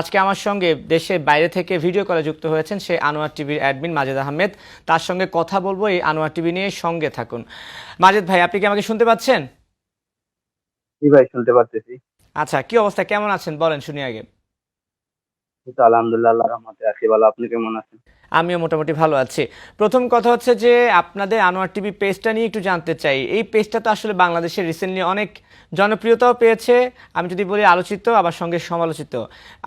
আজকে আমার সঙ্গে দেশের বাইরে থেকে ভিডিও কলে যুক্ত হয়েছেন সে আনোয়ার টিভির অ্যাডমিন মাজেদ আহমেদ। তার সঙ্গে কথা বলব এই আনোয়ার টিভি নিয়ে। সঙ্গে থাকুন। মাজেদ ভাই আপনি কি আমাকে শুনতে পাচ্ছেন? জি ভাই শুনতে পাচ্ছি। আচ্ছা কি অবস্থা? কেমন আছেন? বলেন শুনি আগে। তো আলহামদুলিল্লাহ আল্লাহ রহমতে আছি। ভালো আপনি কেমন আছেন? আমিও মোটামুটি ভালো আছি। প্রথম কথা হচ্ছে যে আপনাদের আনোয়ার টিভি পেজটা নিয়ে একটু জানতে চাই। এই পেজটা তো আসলে বাংলাদেশে রিসেন্টলি অনেক জনপ্রিয়তাও পেয়েছে। আমি যদি বলি আলোচিত, আবার সঙ্গে সমালোচিত।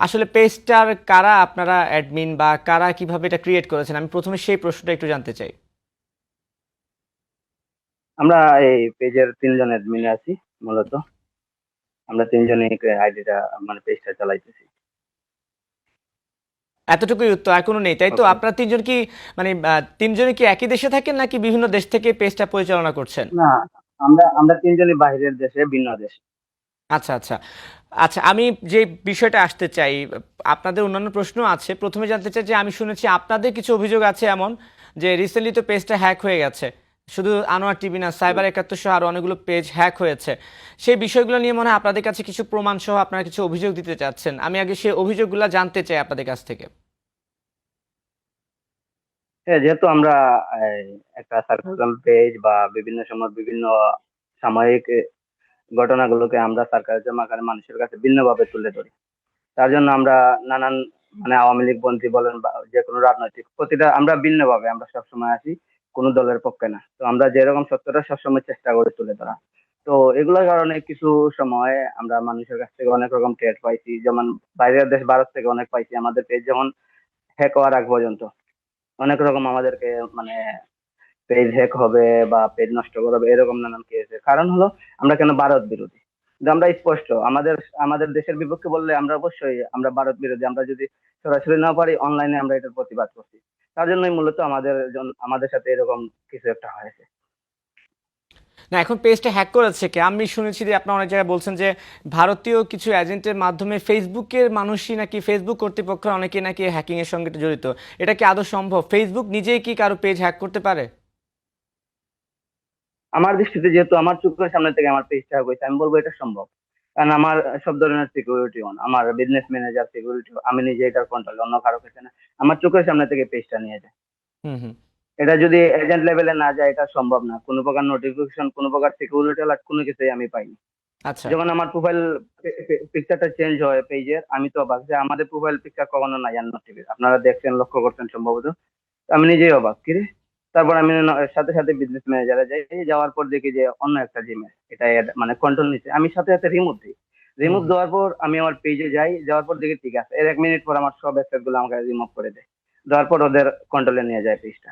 আসলে পেজটার কারা আপনারা অ্যাডমিন বা কারা কীভাবে এটা ক্রিয়েট করেছেন? আমি প্রথমে সেই প্রশ্নটা একটু জানতে চাই। আমরা এই পেজের তিনজন অ্যাডমিনে আছি মূলত। আমরা তিনজনই আইডিটা মানে পেজটা চালাইতেছি। এতটুকুই উত্তর আর কোনো নেই। তাই তো. আপনারা তিনজন কি মানে আহ, তিনজনই কি একই দেশে থাকেন নাকি বিভিন্ন দেশ থেকে পেজটা পরিচালনা করছেন? না আমরা আমরা তিনজনই বাইরের দেশে ভিন্ন দেশে। আচ্ছা আচ্ছা। আচ্ছা আমি যে বিষয়টা আসতে চাই আপনাদের অন্যান্য প্রশ্ন আছে। প্রথমে জানতে চাই যে আমি শুনেছি আপনাদের কিছু অভিযোগ আছে এমন যে রিসেন্টলি তো পেজটা হ্যাক হয়ে গেছে। শুধু আনোয়ার টিভি না, সাইবার একাত্তর সহ আরও অনেকগুলো পেজ হ্যাক হয়েছে। সেই বিষয়গুলো নিয়ে মনে হয় আপনাদের কাছে কিছু প্রমাণ সহ আপনারা কিছু অভিযোগ দিতে চাচ্ছেন। আমি আগে সেই অভিযোগগুলো জানতে চাই আপনাদের কাছ থেকে। হ্যাঁ যেহেতু আমরা একটা সার্কাল পেজ বা বিভিন্ন সময় বিভিন্ন সাময়িক ঘটনাগুলোকে আমরা সার্কারিজম আকারে মানুষের কাছে ভিন্নভাবে তুলে ধরি। তার জন্য আমরা নানান মানে আওয়ামী লীগ পন্থী বলেন বা যে কোনো রাজনৈতিক, প্রতিটা আমরা ভিন্নভাবে আমরা সবসময় আসি। কোনো দলের পক্ষে না। তো আমরা যেরকম সত্যটা সবসময় চেষ্টা করে তুলে ধরা। তো এগুলোর কারণে কিছু সময় আমরা মানুষের কাছ থেকে অনেক রকম টেট পাইছি। যেমন বাইরের দেশ, ভারত থেকে অনেক পাইছি। আমাদের পেজ যেমন হ্যাক হওয়ার আগ পর্যন্ত। অনেক রকম আমাদেরকে মানে পেজ হ্যাক হবে বা পেজ নষ্ট করবে এরকম নানান কেস কারণ হলো, আমরা কেন ভারত বিরোধী? আমরা স্পষ্ট, আমাদের আমাদের দেশের বিপক্ষে বললে আমরা অবশ্যই আমরা ভারত বিরোধী। আমরা যদি সরাসরি না পারি অনলাইনে আমরা এটার প্রতিবাদ করছি। তার জন্যই মূলত আমাদের আমাদের সাথে এরকম কিছু একটা হয়েছে। না এখন পেজটা হ্যাক করেছে কে? আমি শুনেছি যে আপনারা অনেক জায়গায় বলছেন যে ভারতীয় কিছু এজেন্টের মাধ্যমে ফেসবুকের মানুষই নাকি ফেসবুক কর্তৃপক্ষ অনেকে নাকি হ্যাকিং এর সঙ্গে জড়িত। এটা কি আদৌ সম্ভব? ফেসবুক নিজেই কি কারও পেজ হ্যাক করতে পারে? আমার দৃষ্টিতে যেহেতু আমার চোখের সামনে থেকে আমার পেজটা হ্যাক হয়েছে আমি বলব এটা সম্ভব। কারণ আমার সব ধরনের সিকিউরিটি অন আমার বিজনেস ম্যানেজার সিকিউরিটি আমি নিজে এটার কন্ট্রোল অন্য কারও কাছে না। আমার চোখের সামনে থেকে পেজটা নিয়ে যায়। এটা যদি এজেন্ট লেভেলে না যায় এটা সম্ভব না। কোনো প্রকার নোটিফিকেশন কোনো প্রকার সিকিউরিটি অ্যালার্ট কোনো কিছুই আমি পাইনি। আচ্ছা। যখন আমার প্রোফাইল পিকচারটা চেঞ্জ হয় পেজের আমি তো অবাক যে আমাদের প্রোফাইল পিকচার কখনো নাই আর টিভি আপনারা দেখছেন লক্ষ্য করছেন সম্ভবত। আমি নিজেই অবাক কি রে? তারপর আমি সাথে সাথে বিজনেস ম্যানেজারে যাই যাওয়ার পর দেখি যে অন্য একটা জিমেল এটা মানে কন্ট্রোল নিচ্ছে। আমি সাথে সাথে রিমুভ দিই। রিমুভ দেওয়ার পর আমি আমার পেজে যাই যাওয়ার পর দেখি ঠিক আছে এর এক মিনিট পর আমার সব অ্যাসেটগুলো আমাকে রিমুভ করে দেয়। দেওয়ার পর ওদের কন্ট্রোলে নিয়ে যায় পেজটা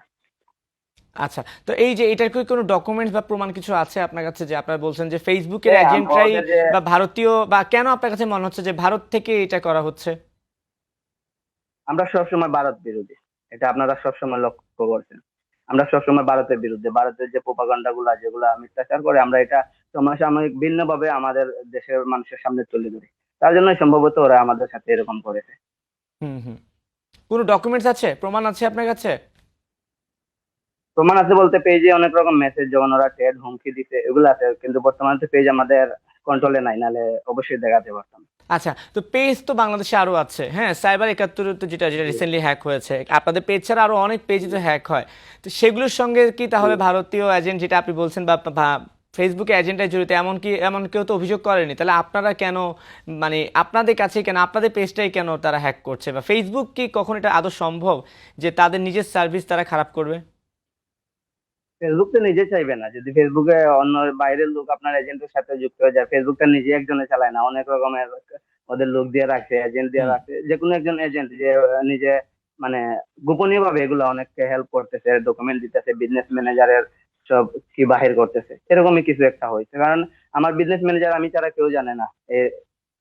আচ্ছা তো এই যে এটার কি কোনো ডকুমেন্টস বা প্রমাণ কিছু আছে আপনার কাছে যে আপনারা বলছেন যে ফেসবুকের হ্যাঁ, এজেন্টরাই বা ভারতীয় বা কেন আপনার কাছে মনে হচ্ছে যে ভারত থেকে এটা করা হচ্ছে? আমরা সবসময় ভারত বিরোধী। এটা আপনারা সবসময় লক্ষ্য করছেন। আমরা সবসময় ভারতের বিরুদ্ধে ভারতের যে প্রোপাগান্ডা গুলা যেগুলো মিথ্যাচার করে আমরা এটা সমসাময়িক ভিন্নভাবে আমাদের দেশের মানুষের সামনে তুলে ধরি। তার জন্যই সম্ভবত ওরা আমাদের সাথে এরকম করেছে। হুম হুম। কোনো ডকুমেন্টস আছে? প্রমাণ আছে আপনার কাছে? প্রমাণ আছে বলতে পেজে অনেক রকম মেসেজ যেমন ওরা টেড হুমকি দিতে এগুলো আছে। কিন্তু বর্তমানে তো পেজ আমাদের কন্ট্রোলে নাই নালে অবশ্যই দেখাতে পারতাম। আচ্ছা তো পেজ তো বাংলাদেশে আরও আছে হ্যাঁ? সাইবার একাত্তর তো যেটা যেটা রিসেন্টলি হ্যাক হয়েছে আপনাদের পেজ ছাড়া আরও অনেক পেজ তো হ্যাক হয়। তো সেগুলোর সঙ্গে কি তাহলে ভারতীয় এজেন্ট যেটা আপনি বলছেন বা ফেসবুকে এজেন্টরা জড়িত এমন কি এমন কেউ তো অভিযোগ করেনি? তাহলে আপনারা কেন মানে আপনাদের কাছে কেন আপনাদের পেজটাই কেন তারা হ্যাক করছে? বা ফেসবুক কি কখন এটা আদৌ সম্ভব যে তাদের নিজের সার্ভিস তারা খারাপ করবে? ফেসবুক তো নিজে চাইবে না। যদি ফেসবুকে অন্য বাইরের লোক আপনার এজেন্টের সাথে যুক্ত হয়ে যায় ফেসবুকটা নিজে একজনে চালায় না। অনেক রকমের ওদের লোক দিয়ে রাখে এজেন্ট দিয়ে। রাখছে যে কোনো একজন এজেন্ট যে নিজে মানে গোপনীয় ভাবে এগুলো অনেককে হেল্প করতেছে ডকুমেন্ট দিতেছে বিজনেস ম্যানেজারের সব কি বাহির করতেছে। এরকমই কিছু একটা হয়েছে। কারণ আমার বিজনেস ম্যানেজার আমি ছাড়া কেউ জানে না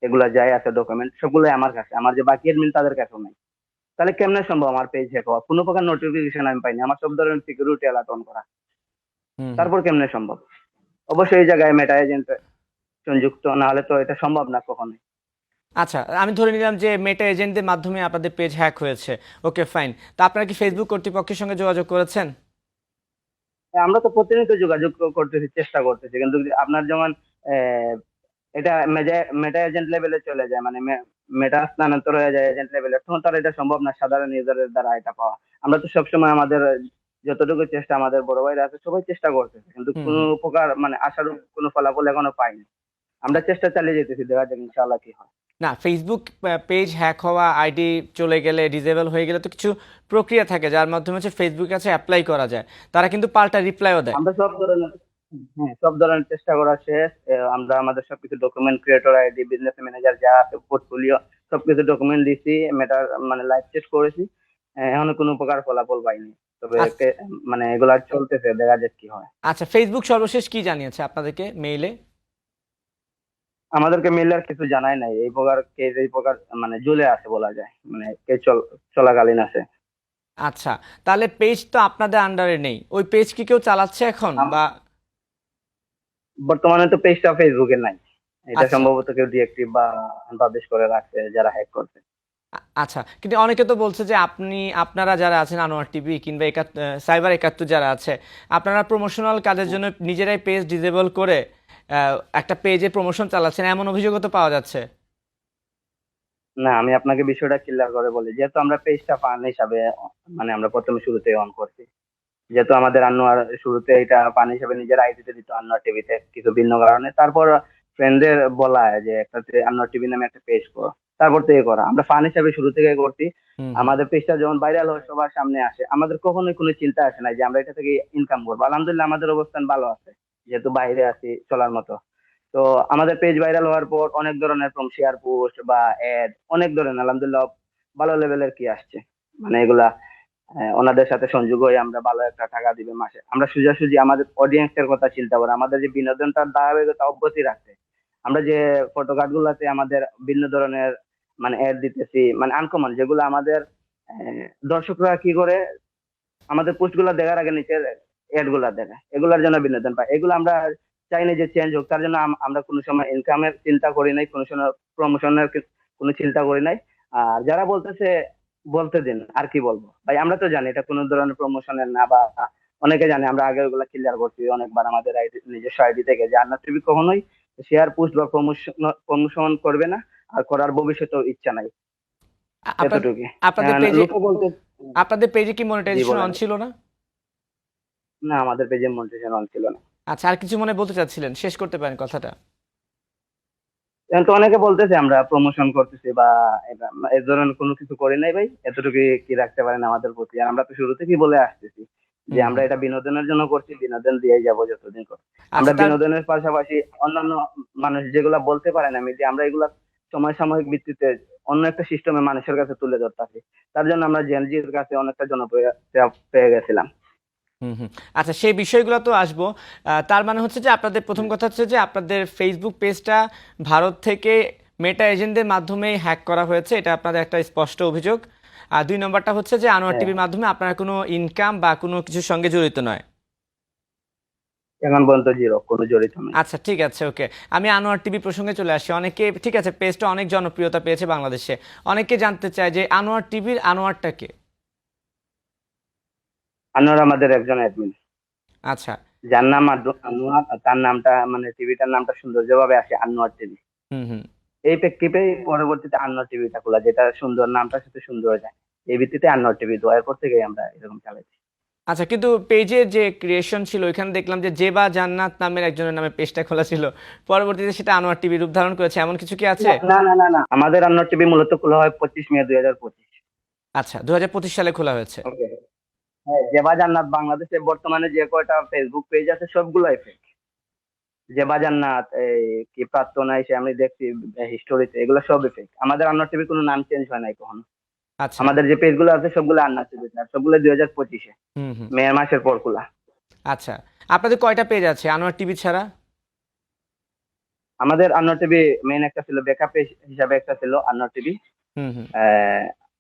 এগুলা যাই আছে ডকুমেন্ট সবগুলোই আমার কাছে। আমার যে বাকি এডমিন তাদের কাছেও নাই। তাহলে কেমনে সম্ভব আমার পেজ হ্যাক হওয়া? কোনো প্রকার নোটিফিকেশন আমি পাইনি। আমার সব ধরনের সিকিউরিটি অ্যালার্ট অন করা। তারপর কেমনে সম্ভব? অবশ্যই এই জায়গায় মেটা এজেন্ট সংযুক্ত না হলে তো এটা সম্ভব না কখনোই। আচ্ছা আমি ধরে নিলাম যে মেটা এজেন্টদের মাধ্যমে আপনাদের পেজ হ্যাক হয়েছে। ওকে ফাইন তা আপনারা কি ফেসবুক কর্তৃপক্ষের সঙ্গে যোগাযোগ করেছেন? হ্যাঁ, আমরা তো প্রতিনিয়ত যোগাযোগ ক- করতেছি চেষ্টা করতেছি। কিন্তু আপনার যেমন এটা মেটা এজেন্ট লেভেলে চলে যায় মানে মেটা স্থানান্তর হয়ে যায় এজেন্ট লেভেলে তখন তার এটা সম্ভব না সাধারণ ইউজারের দ্বারা এটা পাওয়া। আমরা তো সবসময় আমাদের যতটুকু চেষ্টা আমাদের বড় ভাইরা আছে সবাই চেষ্টা করতেছে কিন্তু কোনো উপকার মানে আশার কোনো ফলাফল এখনও পাইনি। আমরা চেষ্টা চালিয়ে যেতেছি দেখা যাক ইনশাআল্লাহ কি হয়। না ফেসবুক পেজ হ্যাক হওয়া আইডি চলে গেলে ডিজেবল হয়ে গেলে তো কিছু প্রক্রিয়া থাকে যার মাধ্যমে হচ্ছে ফেসবুক কাছে অ্যাপ্লাই করা যায়। তারা কিন্তু পাল্টা রিপ্লাইও দেয়। আমরা সব ধরনের হ্যাঁ সব ধরনের চেষ্টা করা শেষ। আমরা আমাদের সবকিছু document creator ID business manager যা আছে পোর্টফোলিও সবকিছু ডকুমেন্ট দিছি মেটার মানে লাইভ চেক করেছি। এখনও কোনো প্রকার ফলাফল পাইনি। তবে আচ্ছা। মানে এগুলা চলতেছে দেখা যাক কি হয়। আচ্ছা ফেসবুক সর্বশেষ কি জানিয়েছে আপনাদেরকে মেইলে আমাদেরকে মেইল আর কিছু জানায় নাই। এই প্রকার কেস এই প্রকার মানে ঝুলে আছে বলা যায়। মানে কে চল চলাকালীন আছে। আচ্ছা তাহলে পেজ তো আপনাদের আন্ডারে নেই। ওই পেজ কি কেউ চালাচ্ছে এখন বা? বর্তমানে তো পেজটা ফেসবুকে নাই। এটা আচ্ছা। সম্ভবত কেউ ডিএক্টিভ বা পাবলিশ করে রাখছে যারা হ্যাক করছে। আচ্ছা কিন্তু অনেকে তো বলছে যে আপনি, আপনারা যারা আছেন আনোয়ার টিভি কিংবা একাত্তর সাইবার একাত্তর যারা আছে, আপনারা প্রমোশনাল কাজের জন্য নিজেরাই পেজ ডিজেবল করে একটা পেজে প্রমোশন চালাচ্ছেন, এমন অভিযোগও তো পাওয়া যাচ্ছে। না, আমি আপনাকে বিষয়টা ক্লিয়ার করে বলি। যেহেতু আমরা পেজটা ফান হিসাবে মানে আমরা প্রথমে শুরুতে অন করছি। যেহেতু আমাদের আনোয়ার শুরুতে এটা ফান হিসাবে নিজের আইডিতে দিত আনোয়ার টিভিতে, কিছু ভিন্ন কারণে। তারপর ফ্রেন্ডদের বলা যে, একটা আনোয়ার টিভি নামে একটা পেজ করো। তারপর থেকে করা। আমরা ফান হিসাবে শুরু থেকে করছি। আমাদের পেজটা যখন ভাইরাল হয় সবার সামনে আসে। আমাদের কখনোই কোনো চিন্তা আসে না যে আমরা এটা থেকে ইনকাম করব। আলহামদুলিল্লাহ আমাদের অবস্থান ভালো আছে। যেহেতু বাইরে আছি চলার মতো। তো আমাদের পেজ ভাইরাল হওয়ার পর অনেক ধরনের ফ্রম শেয়ার পোস্ট বা অ্যাড অনেক ধরনের। আলহামদুলিল্লাহ ভালো লেভেলের কি আসছে? মানে এগুলা ওনাদের সাথে সংযোগ হয়ে আমরা ভালো একটা টাকা দিবে মাসে। আমরা সোজাসুজি আমাদের অডিয়েন্স এর কথা চিন্তা করি। আমাদের যে বিনোদনটার ধারাবাহিকতা অব্যাহতি রাখতে আমরা যে ফটো কার্ড গুলাতে আমাদের ভিন্ন ধরনের মানে অ্যাড দিতেছি মানে আনকমন যেগুলো আমাদের দর্শকরা কি করে, আমাদের পোস্টগুলা দেখার আগে নিচে অ্যাডগুলা দেখে, এগুলার জন্য বিনোদন পায়। এগুলো আমরা চাই না যে চেঞ্জ হোক, তার জন্য আমরা কোনো সময় ইনকামের চিন্তা করি নাই, কোনো সময় প্রমোশনের কোনো চিন্তা করি নাই। আর যারা বলতেছে, বলতে দিন, আর কি বলব? ভাই, আমরা তো জানি এটা কোনো ধরনের প্রমোশনের না, বা অনেকে জানে আমরা আগে ওগুলা ক্লিয়ার করছি, অনেকবার আমাদের আইডি নিজস্ব আইডি থেকে। যে আন্না টিভি কখনোই শেয়ার পোস্ট বা প্রমোশন প্রমোশন করবে না। আর করার ভবিষ্যতেও ইচ্ছা নাই আপনাদের পেজে পেজে কি মনিটাইজেশন অন ছিল না? না আমাদের পেজে মনিটাইজেশন অন ছিল না। আচ্ছা আর কিছু মনে বলতে চাচ্ছিলেন? শেষ করতে পারেন কথাটা। এখন তো অনেকে বলতেছে আমরা প্রমোশন করতেছি বা এ ধরনের কোনো কিছু করি নাই ভাই এতটুকু কি রাখতে পারেন আমাদের প্রতি? আর আমরা তো শুরু থেকেই বলে আসতেছি? যে আমরা এটা বিনোদনের জন্য করছি বিনোদন দিয়ে যাব যতদিন করছি আমরা আচ্ছা, বিনোদনের পাশাপাশি অন্যান্য মানুষ যেগুলা বলতে পারে না মিডিয়া আমরা এগুলা সময় সাময়িক ভিত্তিতে অন্য একটা সিস্টেমে মানুষের কাছে তুলে ধরতেছি। তার জন্য আমরা জেনজির কাছে অনেকটা জনপ্রিয়তা পেয়ে গেছিলাম। আচ্ছা সেই বিষয়গুলো তো আসব। তার মানে হচ্ছে যে আপনাদের প্রথম কথা হচ্ছে যে আপনাদের ফেসবুক পেজটা ভারত থেকে মেটা এজেন্টদের মাধ্যমে হ্যাক করা হয়েছে। এটা আপনাদের একটা স্পষ্ট অভিযোগ। আর দুই নম্বরটা হচ্ছে যে আনোয়ার হ্যাঁ। টিভির মাধ্যমে আপনারা কোনো ইনকাম বা কোনো কিছুর সঙ্গে জড়িত নয়। এখন পর্যন্ত জিরো কোনো জড়িত নেই। আচ্ছা ঠিক আছে ওকে। আমি আনোয়ার টিভি প্রসঙ্গে চলে আসি। অনেকে ঠিক আছে পেজটা অনেক জনপ্রিয়তা পেয়েছে বাংলাদেশে। অনেকে জানতে চায় যে আনোয়ার টিভির আনোয়ারটাকে আনোয়ার আমাদের একজন অ্যাডমিন আচ্ছা। যার নাম আনোয়ার তার নামটা মানে টিভিটার নামটা সৌন্দর্যভাবে আসে আনোয়ার টিভি। হুম হুম। এই প্রেক্ষিতে পরবর্তীতে আনোয়ার টিভিটা খোলা যেটা সুন্দর নামটার সাথে সুন্দর যায়। এই ভিত্তিতে আনোয়ার টিভি দোয়ার পর থেকেই আমরা এরকম চালাইছি আচ্ছা কিন্তু পেজের যে ক্রিয়েশন ছিল ওইখানে দেখলাম যে জেবা জান্নাত নামের একজনের নামে পেজটা খোলা ছিল। পরবর্তীতে সেটা আনোয়ার টিভি রূপ ধারণ করেছে। এমন কিছু কি আছে? না না না না। আমাদের আনোয়ার টিভি মূলত খোলা হয় পঁচিশ মে দুই হাজার পঁচিশ। আচ্ছা দু সালে খোলা হয়েছে। হ্যাঁ জেবা জান্নাত বাংলাদেশে বর্তমানে যে কয়টা ফেসবুক পেজ আছে সবগুলাই ফেক জেবা জান্নাত এই কি প্রার্থনা এসে আমি দেখছি হিস্টোরিতে এগুলো সবই ফেক আমাদের আনোয়ার টিভি কোনো নাম চেঞ্জ হয় নাই কখনো। আমাদের যে পেজগুলো আছে সবগুলো আন্নার টিভি আর সবগুলো দুই হাজার পঁচিশে। হুম হুম। মে মাসের পর খোলা আচ্ছা। আপনাদের কয়টা পেজ আছে? আনোয়ার টিভি ছাড়া? আমাদের আন্নার টিভি মেইন একটা ছিল বেকআপ পেজ হিসাবে একটা ছিল আন্নার টিভি হুম হুম।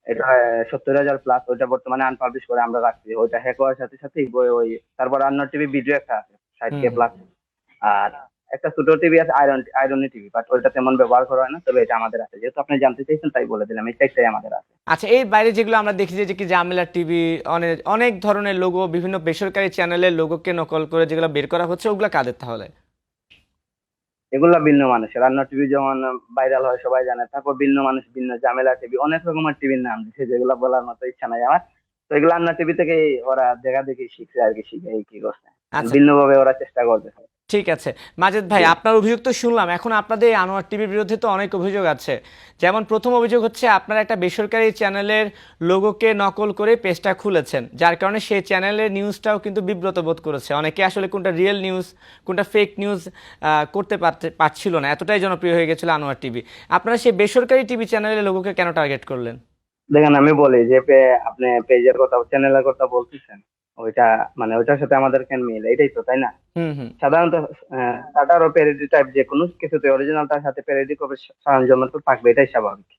এটা সত্তর হাজার প্লাস ওইটা বর্তমানে আনপাবলিশ করে আমরা রাখছি। ওইটা হ্যাক হওয়ার সাথে সাথে ওই তারপর আন্নার টিভি ভিডিও একটা আছে ষাট কে। প্লাস আর একটা ছোট টিভি আছে আয়রন আয়রনি টিভি বাট ওইটা তেমন ব্যবহার করা হয় না তবে এটা আমাদের আছে। যেহেতু আপনি জানতে চাইছেন তাই বলে দিলাম এই চারটাই আমাদের আছে। আচ্ছা এর বাইরে যেগুলো আমরা দেখি যে কি জামেলা টিভি অনেক অনেক ধরনের লোগো বিভিন্ন বেসরকারি চ্যানেলের লোগোকে নকল করে যেগুলো বের করা হচ্ছে ওগুলো কাদের তাহলে? এগুলা ভিন্ন মানুষের। রান্না টিভি যেমন ভাইরাল হয় সবাই জানে। তারপর ভিন্ন মানুষ ভিন্ন ঝামেলা টিভি অনেক রকমের টিভির নাম দিচ্ছে যেগুলো বলার মতো ইচ্ছা নাই আমার। তো এগুলো রান্না টিভি থেকে ওরা দেখা দেখি শিখছে আর কি শিখে এই কি করছে। আচ্ছা। ভিন্ন ভাবে ওরা চেষ্টা করতেছে। ঠিক আছে। মাজেদ ভাই আপনার অভিযোগ তো শুনলাম। এখন আপনাদের আনোয়ার টিভির বিরুদ্ধে তো অনেক অভিযোগ আছে। যেমন প্রথম অভিযোগ হচ্ছে আপনারা একটা বেসরকারি চ্যানেলের লোগোকে নকল করে পেজটা খুলেছেন। যার কারণে সেই চ্যানেলের নিউজটাও কিন্তু বিব্রত বোধ করেছে। অনেকে আসলে কোনটা রিয়েল নিউজ কোনটা ফেক নিউজ করতে পারতে পারছিল না। এতটাই জনপ্রিয় হয়ে গেছিল আনোয়ার টিভি। আপনারা সেই বেসরকারি টিভি চ্যানেলের লোগোকে কেন টার্গেট করলেন? দেখেন আমি বলি যে আপনি পেজের কথা চ্যানেলের কথা বলতেছেন। ওইটা মানে ওইটার সাথে আমাদের কেন মিল এটাই তো তাই না? সাধারণত টাটার ও প্যারেডি টাইপ যে কোনো কিছুতে অরিজিনালটার সাথে প্যারেডি কবে সরঞ্জাম তো থাকবে এটাই স্বাভাবিক।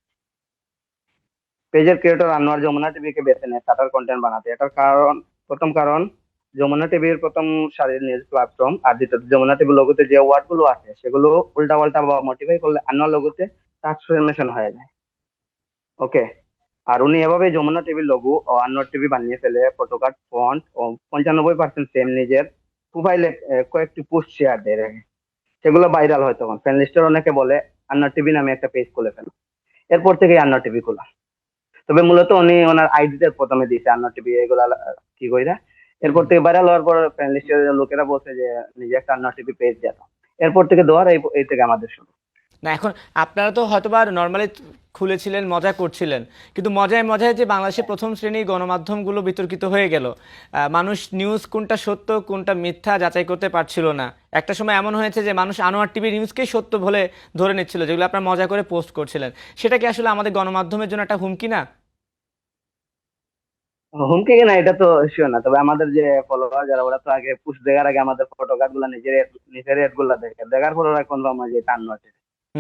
পেজের ক্রিয়েটর আনোয়ার যমুনা টিভিকে বেছে নেয় টাটার কন্টেন্ট বানাতে। এটার কারণ প্রথম কারণ যমুনা টিভির প্রথম সারির নিউজ প্ল্যাটফর্ম আর দ্বিতীয়ত যমুনা টিভির লোগোতে যে ওয়ার্ডগুলো আছে সেগুলো উল্টা পাল্টা বা মডিফাই করলে আনোয়ার লোগোতে ট্রান্সফরমেশন হয়ে যায়। ওকে আর উনি এভাবে যমুনা টিভির লোগো ও আনোয়ার টিভি বানিয়ে ফেলে ফটোকার্ড ফন্ট ও পঞ্চানব্বই পার্সেন্ট সেম নিজের প্রোফাইলে কয়েকটি পোস্ট শেয়ার দেয় রেখে সেগুলো ভাইরাল হয় তখন। ফ্যান লিস্টের অনেকে বলে আন্না টিভি নামে একটা পেজ খুলে ফেলো। এরপর থেকে আন্না টিভি খোলা। তবে মূলত উনি ওনার আইডিতে প্রথমে দিয়েছে আন্না টিভি, এগুলা কি কইরা? এরপর থেকে ভাইরাল হওয়ার পর ফ্যান লিস্টের লোকেরা বলছে যে, নিজে একটা আন্না টিভি পেজ দেওয়া এরপর থেকে দেওয়ার এই থেকে আমাদের শুরু। না, এখন আপনারা তো হয়তোবা নর্মালি খুলেছিলেন, মজা করছিলেন, কিন্তু মজায় মজায় যে বাংলাদেশের প্রথম শ্রেণি গণমাধ্যমগুলো বিতর্কিত হয়ে গেল মানুষ নিউজ কোনটা সত্য, কোনটা মিথ্যা যাচাই করতে পারছিল না। একটা সময় এমন হয়েছে যে মানুষ আনোয়ার টিভি নিউজকেই সত্য বলে ধরে নিচ্ছিল, যেগুলো আপনারা মজা করে পোস্ট করছিলেন। সেটা কি আসলে আমাদের গণমাধ্যমের জন্য একটা হুমকি না? হুমকি কিনা এটা তো শিওর না, তবে আমাদের যে ফলোয়ার যারা, ওরা তো আগে পুশ দেখার আগে আমাদের ফটোকার্ডগুলা নিজের নিজের এডগুলা দেখে, দেখার পর ওরা কনফার্ম হয় যে।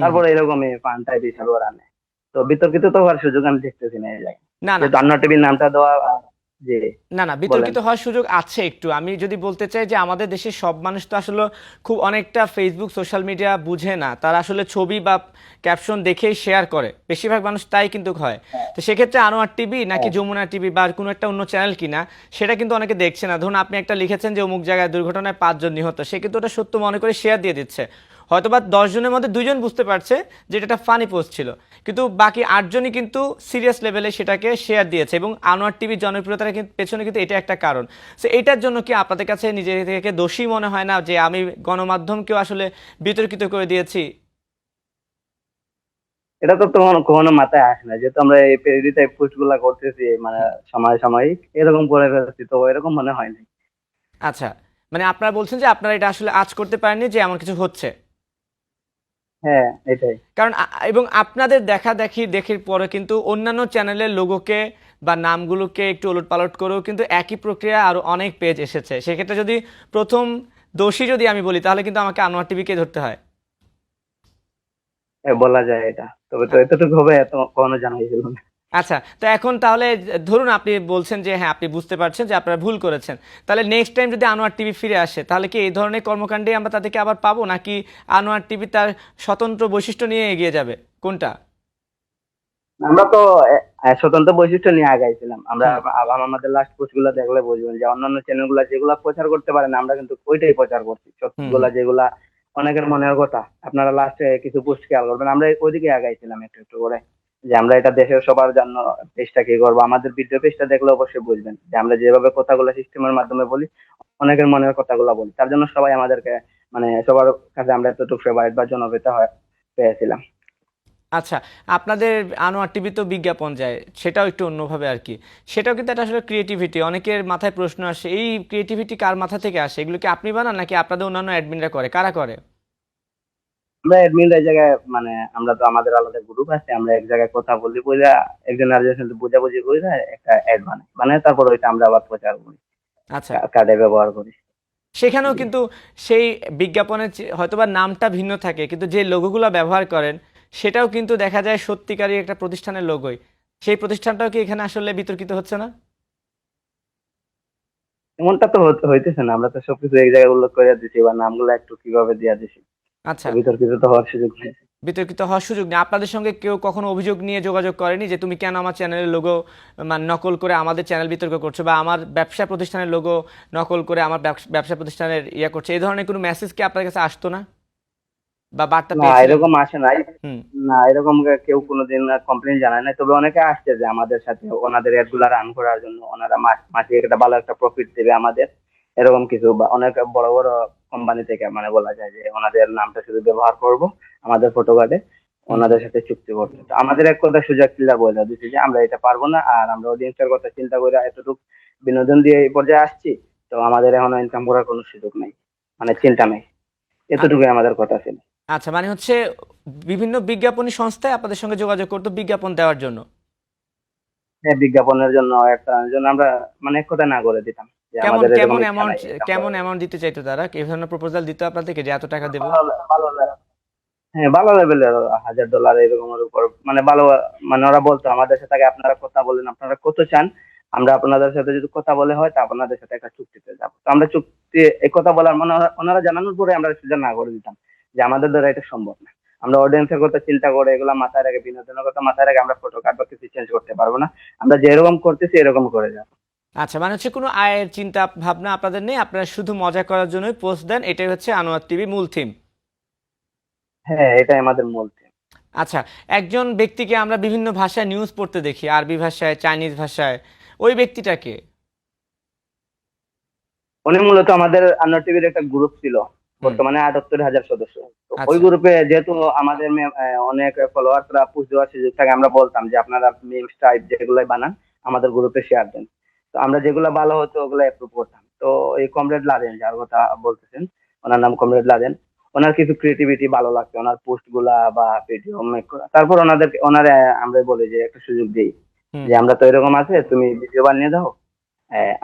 তারপরে এরকমই পান্তায় বিশাল ওরা নেয় তো বিতর্কিত তো হওয়ার সুযোগ আমি দেখতেছি না এই জায়গায়। না না। আন্না টিভির নামটা দেওয়া না না বিতর্কিত হওয়ার সুযোগ আছে একটু। আমি যদি বলতে চাই যে আমাদের দেশের সব মানুষ তো আসলে খুব অনেকটা ফেসবুক সোশ্যাল মিডিয়া বুঝে না। তারা আসলে ছবি বা ক্যাপশন দেখেই শেয়ার করে। বেশিরভাগ মানুষ তাই কিন্তু হয়। তো সেক্ষেত্রে আনোয়ার টিভি নাকি যমুনা টিভি বা কোনো একটা অন্য চ্যানেল কিনা সেটা কিন্তু অনেকে দেখছে না। ধরুন আপনি একটা লিখেছেন যে অমুক জায়গায় দুর্ঘটনায় পাঁচজন নিহত সে কিন্তু ওটা সত্য মনে করে শেয়ার দিয়ে দিচ্ছে। হয়তোবা বা দশজনের মধ্যে দুজন বুঝতে পারছে যে এটা একটা ফানি পোস্ট ছিল। কিন্তু বাকি আটজনই কিন্তু সিরিয়াস লেভেলে সেটাকে শেয়ার দিয়েছে এবং আনোয়ার টিভির জনপ্রিয়তার পেছনে কিন্তু এটা একটা কারণ। সো এটার জন্য কি আপনাদের কাছে নিজেকে দোষী মনে হয় না যে আমি গণমাধ্যমকেও আসলে বিতর্কিত করে দিয়েছি? এটা তো তখন কখনো মাথায় আসে না। যেহেতু আমরা এই পেরিডি টাইপ পোস্টগুলা করতেছি মানে সময় সাময়িক এরকম করে ফেলছি তো এরকম মনে হয় না আচ্ছা মানে আপনারা বলছেন যে আপনারা এটা আসলে আজ করতে পারেননি যে এমন কিছু হচ্ছে। হ্যাঁ এটাই। কারণ এবং আপনাদের দেখা দেখি দেখির পরে কিন্তু অন্যান্য চ্যানেলের লোগোকে বা নামগুলোকে একটু ওলট পালট করেও কিন্তু একই প্রক্রিয়া আরও অনেক পেজ এসেছে। সেক্ষেত্রে যদি প্রথম দোষী যদি আমি বলি তাহলে কিন্তু আমাকে আনোয়ার টিভিকে ধরতে হয়। হ্যাঁ, বলা যায় এটা। তবে তো এতটুকু হবে এত কখনো জানাই ছিল না। আচ্ছা তো এখন তাহলে ধরুন আপনি বলছেন যে হ্যাঁ আপনি বুঝতে পারছেন যে আপনারা ভুল করেছেন। তাহলে নেক্সট টাইম যদি আনোয়ার টিভি ফিরে আসে তাহলে কি এই ধরনের কর্মকাণ্ডে আমরা তাদেরকে আবার পাবো? নাকি আনোয়ার টিভি তার স্বতন্ত্র বৈশিষ্ট্য নিয়ে এগিয়ে যাবে? কোনটা? আমরা তো স্বতন্ত্র বৈশিষ্ট্য নিয়ে আগাইছিলাম। আমরা আমাদের লাস্ট পোস্টগুলা দেখলে বুঝবেন যে অন্যান্য চ্যানেলগুলা যেগুলা প্রচার করতে পারে না আমরা কিন্তু ওইটাই প্রচার করছি। সত্যি হুম। গুলা যেগুলা অনেকের মনের কথা আপনারা লাস্টে কিছু পোস্ট খেয়াল করবেন আমরা ওইদিকে আগাইছিলাম একটু একটু করে। যে আমরা এটা দেশের সবার জন্য পেজটা কি করব? আমাদের ভিডিও পেজটা দেখলে অবশ্যই বুঝবেন যে আমরা যেভাবে কথাগুলো সিস্টেমের মাধ্যমে বলি, অনেকের মনের কথাগুলো বলি। তার জন্য সবাই আমাদেরকে মানে সবার কাছে আমরা এতটুকু ফেভারিট বা জনপ্রিয়তা হয়, পেয়েছিলাম। আচ্ছা আপনাদের আনোয়ার টিভি তো বিজ্ঞাপন যায়, সেটাও একটু অন্যভাবে আর কি। সেটাও কিন্তু এটা আসলে ক্রিয়েটিভিটি অনেকের মাথায় প্রশ্ন আসে, এই ক্রিয়েটিভিটি কার মাথা থেকে আসে? এগুলো কি আপনি বানান নাকি আপনাদের অন্যান্য অ্যাডমিনরা করে? কারা করে? আমরা অ্যাডমিন এই জায়গায় মানে আমরা তো আমাদের আলাদা গ্রুপ আছে আমরা এক জায়গায় কথা বলি বুঝা একজন আরেকজনের সাথে বোঝাবুঝি করে একটা অ্যাড বানাই। বানাই তারপর ওইটা আমরা আবার প্রচার করি আচ্ছা। কার্ডে ব্যবহার করি। সেখানেও কিন্তু সেই বিজ্ঞাপনের হয়তোবা নামটা ভিন্ন থাকে কিন্তু যে লোগোগুলো ব্যবহার করেন সেটাও কিন্তু দেখা যায় সত্যিকারই একটা প্রতিষ্ঠানের লোগোই সেই প্রতিষ্ঠানটাও কি এখানে আসলে বিতর্কিত হচ্ছে না? এমনটা তো হতে- হইতেছে না আমরা তো সবকিছু এক জায়গায় উল্লেখ করে দিছি বা নামগুলো একটু কীভাবে দিয়া দিছি আচ্ছা। বিতর্কিত হওয়ার সুযোগ নেই। বিতর্কিত হওয়ার সুযোগ নেই। আপনাদের সঙ্গে কেউ কখনো অভিযোগ নিয়ে যোগাযোগ করেনি যে তুমি কেন আমার চ্যানেলের লোগো মানে নকল করে আমাদের চ্যানেল বিতর্ক করছ বা আমার ব্যবসা প্রতিষ্ঠানের লোগো নকল করে আমার ব্যবসা প্রতিষ্ঠানের ইয়ে করছে? এই ধরনের কোনো মেসেজ কি আপনার কাছে আসতো না? বা বার্তা না এরকম আসে নাই। না এরকম কেউ কোনোদিন কমপ্লেন জানায় না তবে অনেকে আসছে যে আমাদের সাথে ওনাদের অ্যাডগুলা রান করার জন্য। ওনারা মাসে একটা ভালো একটা প্রফিট দেবে আমাদের। এরকম কিছু বা অনেক বড় বড় কোম্পানি থেকে মানে বলা যায় যে ওনাদের নামটা শুধু ব্যবহার করব আমাদের ফটো কার্ডে ওনাদের সাথে চুক্তি করতে। তো আমাদের এক কথা সুযোগ ক্লিয়ার বলে দিচ্ছে যে আমরা এটা পারব না আর আমরা অডিয়েন্সের কথা চিন্তা করে এতটুকু বিনোদন দিয়ে এই পর্যায়ে আসছি তো আমাদের এখন ইনকাম করার কোনো সুযোগ নেই মানে চিন্তা নেই। এতটুকুই আমাদের কথা ছিল। আচ্ছা মানে হচ্ছে বিভিন্ন বিজ্ঞাপনী সংস্থায় আপনাদের সঙ্গে যোগাযোগ করতো বিজ্ঞাপন দেওয়ার জন্য? হ্যাঁ, বিজ্ঞাপনের জন্য একটা জন্য আমরা মানে এক কথা না করে দিতাম। কেমন কেমন অ্যামাউন্ট কেমন অ্যামাউন্ট দিতে চাইতো তারা? এই ধরনের প্রপোজাল দিত আপনাদেরকে যে এত টাকা দেবো? হ্যাঁ ভালো লেভেলের হাজার ডলার এরকমের উপর মানে ভালো মানে ওরা বলতো আমাদের সাথে আগে আপনারা কথা বলেন আপনারা কত চান? আমরা আপনাদের সাথে যদি কথা বলে হয় তা আপনাদের সাথে একটা চুক্তিতে যাব। তো আমরা চুক্তি এই কথা বলার মানে ওনারা জানানোর পরে আমরা সেটা না করে দিতাম যে আমাদের দ্বারা এটা সম্ভব না। আমরা অডিয়েন্সের কথা চিন্তা করে এগুলো মাথায় রেখে বিনোদনের কথা মাথায় রেখে আমরা ফটো কার্ড বা কিছু চেঞ্জ করতে পারব না। আমরা যেরকম করতেছি এরকম করে যাব। আচ্ছা মানে হচ্ছে কোনো আয়ের চিন্তা ভাবনা আপনাদের নেই? আপনারা শুধু মজা করার জন্যই পোস্ট দেন এটাই হচ্ছে আনোয়ার টিভি মূল থিম। হ্যাঁ এটাই আমাদের মূল theme। আচ্ছা একজন ব্যক্তিকে আমরা বিভিন্ন ভাষায় নিউজ পড়তে দেখি আরবি ভাষায় চাইনিজ ভাষায় ওই ব্যক্তিটাকে উনি মূলত আমাদের আনোয়ার টিভির একটা গ্রুপ ছিল বর্তমানে আটাত্তর হাজার সদস্য। আচ্ছা। ওই গ্রুপে যেহেতু আমাদের অনেক ফলোয়ার্সরা পুষ দেওয়ার সুযোগ থাকে আমরা বলতাম যে আপনারা মিমস টাইপ যেগুলো বানান আমাদের গ্রুপে শেয়ার দেন। তো আমরা যেগুলো ভালো হতো ওগুলো অ্যাপ্রুভ করতাম। তো এই কমরেড লাদেন যার কথা বলতেছেন ওনার নাম কমরেড লাদেন ওনার কিছু ক্রিয়েটিভিটি ভালো লাগতো ওনার পোস্টগুলা বা ভিডিও মেক করা। তারপর ওনাদের ওনার আমরা বলি যে একটা সুযোগ দিই যে আমরা তো এরকম আছে তুমি ভিডিও বানিয়ে দাও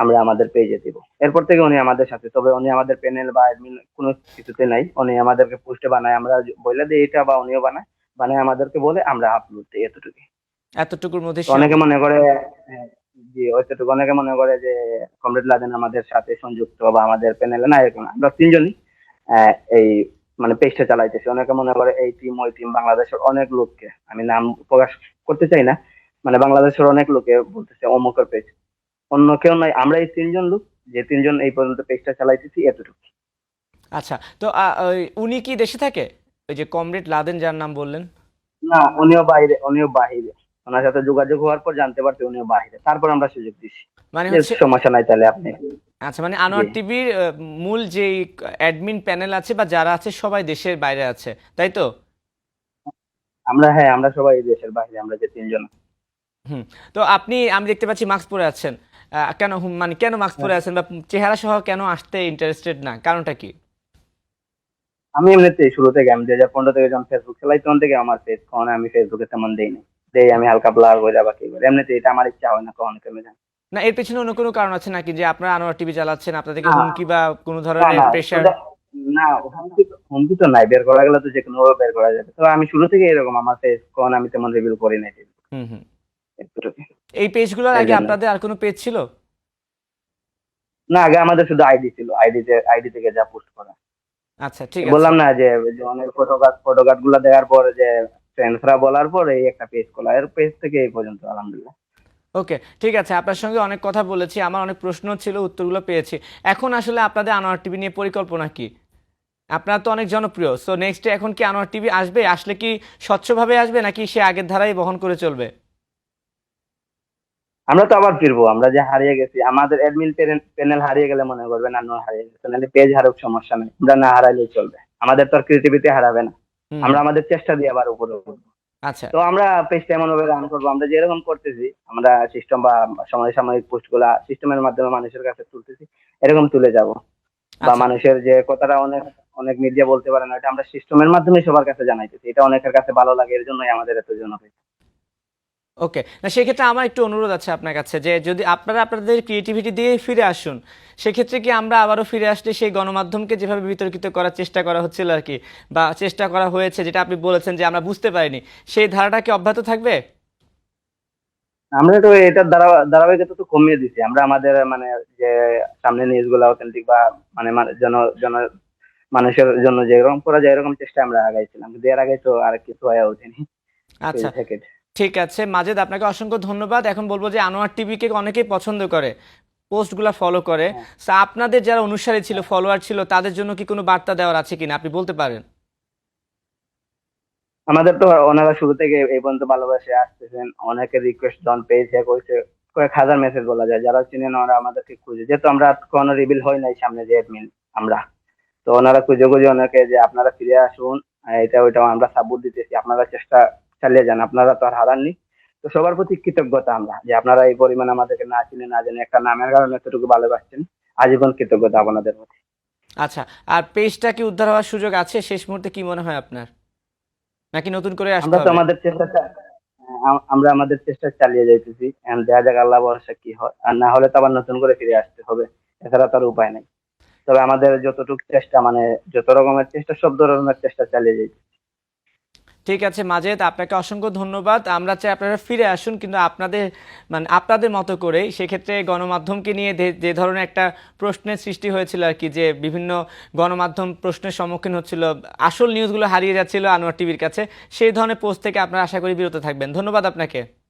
আমরা আমাদের পেজে দিব। এরপর থেকে উনি আমাদের সাথে তবে উনি আমাদের প্যানেল বা admin কোনো কিছুতে নাই। উনি আমাদেরকে পোস্টে বানায় আমরা বলে দিই এটা বা উনিও বানায়। বানায় আমাদেরকে বলে আমরা আপলোড দিই এতটুকু এতটুকুর মধ্যে অনেকে মনে করে হ্যাঁ, জি ওইটুকু অনেকে মনে করে যে কমরেড লাদেন আমাদের সাথে সংযুক্ত বা আমাদের প্যানেলে না এরকম আমরা তিনজনই এই মানে পেজটা চালাইতেছি। অনেকে মনে করে এই টিম ওই টিম বাংলাদেশের অনেক লোককে আমি নাম প্রকাশ করতে চাই না মানে বাংলাদেশের অনেক লোকে বলতেছে অমুকের পেজ অন্য কেউ নাই আমরা এই তিনজন লোক যে তিনজন এই পর্যন্ত পেজটা চালাইতেছি এতটুকু। আচ্ছা তো উনি কি দেশে থাকে? ওই যে কমরেড লাদেন যার নাম বললেন? না উনিও বাইরে উনিও বাহিরে। ওনার সাথে যোগাযোগ হওয়ার পর জানতে পারছি উনি বাহিরে। তারপর আমরা সুযোগ দিচ্ছি। মানে সমস্যা নাই তাহলে আপনি আচ্ছা মানে আনোয়ার টিভির মূল যে অ্যাডমিন প্যানেল আছে বা যারা আছে সবাই দেশের বাইরে আছে তাই তো? আমরা হ্যাঁ আমরা সবাই দেশের বাইরে আমরা যে তিনজন। তো আপনি আমি দেখতে পাচ্ছি মাস্ক পরে আছেন। কেন মানে কেন মাস্ক পরে আছেন বা চেহারা সহ কেন আসতে ইন্টারেস্টেড না? কারণটা কি? আমি এমনিতেই শুরু থেকে আমি দুই হাজার পনেরো থেকে যখন ফেসবুক চালাই তখন থেকে আমার পেজ কখনো আমি ফেসবুকে তেমন দেইনি দেই আমি হালকা ব্লার করে করে? এমনিতে এটা আমার ইচ্ছা হয় না কখনো কেমন না এর পেছনে অন্য কোনো কারণ আছে নাকি? যে আপনারা আনোয়ার টিভি চালাচ্ছেন আপনাদেরকে হুমকি বা কোনো ধরনের ওটা- না হুমকি তো- হুমকি তো নাই বের করা গেলে তো যে কোনো ভাবে বের করা যাবে। তো আমি শুরু থেকে এরকম আমার ফেস কখনো আমি তেমন রিভিল করি নাই। হুম হুম। এই পেজগুলোর আগে আপনাদের আর কোনো পেজ ছিল? না আগে আমাদের শুধু আইডি ছিল। আইডি আইডি থেকে যা পোস্ট করা। আচ্ছা ঠিক আছে। বললাম না যে যে অনেক ফটোগ্রাফ ফটোগ্রাফগুলো দেওয়ার পর যে ফ্রেন্ডসরা বলার পর এই একটা পেজ খোলা। এর পেজ থেকে এই পর্যন্ত আলহামদুলিল্লাহ। ওকে ঠিক আছে। আপনার সঙ্গে অনেক কথা বলেছি আমার অনেক প্রশ্ন ছিল উত্তরগুলো পেয়েছি। এখন আসলে আপনাদের আনোয়ার টিভি নিয়ে পরিকল্পনা কি? আপনার তো অনেক জনপ্রিয় সো নেক্সট এখন কি আনোয়ার টিভি আসবে? আসলে কি স্বচ্ছভাবে আসবে নাকি সে আগের ধারাই বহন করে চলবে? আমরা তো আবার ফিরবো আমরা যে হারিয়ে গেছি আমাদের অ্যাডমিন প্যানেল হারিয়ে গেলে মনে করবে না হারিয়ে গেছে। নাহলে পেজ হারুক সমস্যা নেই। আমরা না হারাইলেই চলবে। আমাদের তো আর ক্রিয়েটিভিটি হারাবে না। আমরা আমাদের চেষ্টা দিয়ে আবার উপরে উঠবো। আচ্ছা। তো আমরা পেজটা এমন ভাবে রান করব আমরা যেরকম করতেছি আমরা সিস্টেম বা সময় সাময়িক পোস্টগুলা সিস্টেমের মাধ্যমে মানুষের কাছে তুলতেছি এরকম তুলে যাব। বা আচ্ছা। মানুষের যে কথাটা অনেক অনেক মিডিয়া বলতে পারে না এটা আমরা সিস্টেমের মাধ্যমে সবার কাছে জানাইতেছি। এটা অনেকের কাছে ভালো লাগে এর জন্যই আমাদের এত জনপ্রিয়। ওকে না সেক্ষেত্রে আমার একটু অনুরোধ আছে আপনার কাছে যে যদি আপনারা আপনাদের ক্রিয়েটিভিটি দিয়ে ফিরে আসুন সেক্ষেত্রে কি আমরা আবারও ফিরে আসলে সেই গণমাধ্যমকে যেভাবে বিতর্কিত করার চেষ্টা করা হচ্ছিল আর কি? বা চেষ্টা করা হয়েছে যেটা আপনি বলেছেন যে আমরা বুঝতে পারিনি। সেই ধারাটা কি অব্যাহত থাকবে? আমরা তো এটার ধারাবাহিকতা তো কমিয়ে দিছি আমরা আমাদের মানে যে সামনে নিউজগুলা অথেন্টিক বা মানে জন জন মানুষের জন্য যেরকম করা যায় এরকম চেষ্টা আমরা আগাইছিলাম। কিন্তু এর আগে তো আর কিছু হয়ে ওঠেনি। আচ্ছা। ঠিক আছে। মাজেদ আপনাকে অসংখ্য ধন্যবাদ। এখন বলব যে আনোয়ার টিভিকে অনেকেই পছন্দ করে। পোস্টগুলো ফলো করে। So, আপনাদের যারা অনুসারী ছিল ফলোয়ার ছিল তাদের জন্য কি কোনো বার্তা দেওয়ার আছে কিনা? আপনি বলতে পারেন। আমাদের তো ওনারা শুরু থেকে এই পর্যন্ত ভালোবাসে আসতেছেন। অনেকে রিকোয়েস্ট ডন পেজ হ্যাক হয়েছে কয়েক হাজার মেসেজ বলা যায়। যারা চিনেন ওরা আমাদেরকে খুঁজে। যেহেতু আমরা কোনো রিভিল হয় নাই সামনে যে অ্যাডমিন আমরা। তো ওনারা খুঁজে খুঁজে ওনাকে যে আপনারা ফিরে আসুন এটা ওইটা আমরা সাপোর্ট দিতেছি। আপনারা চেষ্টা চালিয়ে যান। আপনারা তো আর হারাননি। তো সবার প্রতি কৃতজ্ঞতা আমরা যে আপনারা এই পরিমাণ আমাদেরকে না চিনে না জানে একটা নামের কারণে এতটুকু ভালোবাসছেন আজীবন কৃতজ্ঞতা আপনাদের প্রতি। আচ্ছা আর পেজটা কি উদ্ধার হওয়ার সুযোগ আছে? শেষ মুহূর্তে কি মনে হয় আপনার? নাকি নতুন করে আসতে আমরা তো হবে? আমাদের চেষ্টা আমরা আমাদের চেষ্টা চালিয়ে যাইতেছি এখন দেখা যাক আল্লাহ ভরসা কি হয়। আর না হলে তো আবার নতুন করে ফিরে আসতে হবে এছাড়া তো আর উপায় নাই। তবে আমাদের যতটুকু চেষ্টা মানে যত রকমের চেষ্টা সব ধরনের চেষ্টা চালিয়ে যাইতেছি। ঠিক আছে, মাজেদ, আপনাকে অসংখ্য ধন্যবাদ। আমরা চাই আপনারা ফিরে আসুন, কিন্তু আপনাদের মানে আপনাদের মতো করে সেক্ষেত্রে গণমাধ্যমকে নিয়ে যে- ধরনের একটা প্রশ্নের সৃষ্টি হয়েছিল আর কি, যে বিভিন্ন গণমাধ্যম প্রশ্নের সম্মুখীন হচ্ছিল, আসল নিউজগুলো হারিয়ে যাচ্ছিল আনোয়ার টিভির কাছে, সেই ধরনের পোস্ট থেকে আপনারা আশা করি বিরত থাকবেন। ধন্যবাদ আপনাকে।